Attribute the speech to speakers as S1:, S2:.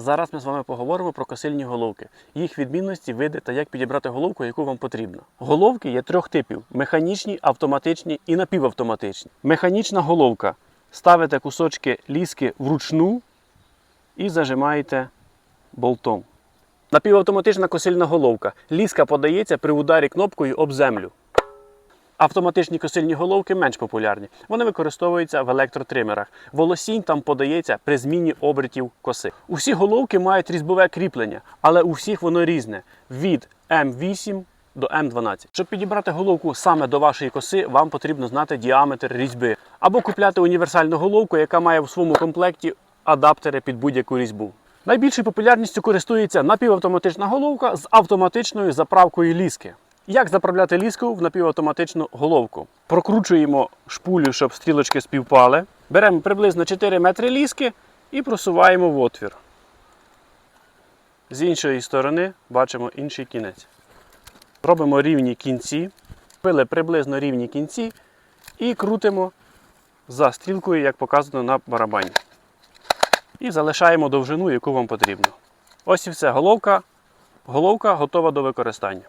S1: Зараз ми з вами поговоримо про косильні головки, їх відмінності, види та як підібрати головку, яку вам потрібно. Головки є трьох типів: механічні, автоматичні і напівавтоматичні. Механічна головка. Ставите кусочки ліски вручну і зажимаєте болтом. Напівавтоматична косильна головка. Ліска подається при ударі кнопкою об землю. Автоматичні косильні головки менш популярні. Вони використовуються в електротримерах. Волосінь там подається при зміні обертів коси. Усі головки мають різьбове кріплення, але у всіх воно різне від М8 до М12. Щоб підібрати головку саме до вашої коси, вам потрібно знати діаметр різьби або купляти універсальну головку, яка має в своєму комплекті адаптери під будь-яку різьбу. Найбільшою популярністю користується напівавтоматична головка з автоматичною заправкою ліски. Як заправляти ліску в напівавтоматичну головку? Прокручуємо шпулю, щоб стрілочки співпали. Беремо приблизно 4 метри ліски і просуваємо в отвір. З іншої сторони бачимо інший кінець. Робимо рівні кінці, пили приблизно рівні кінці і крутимо за стрілкою, як показано на барабані. І залишаємо довжину, яку вам потрібно. Ось і все. Головка, головка готова до використання.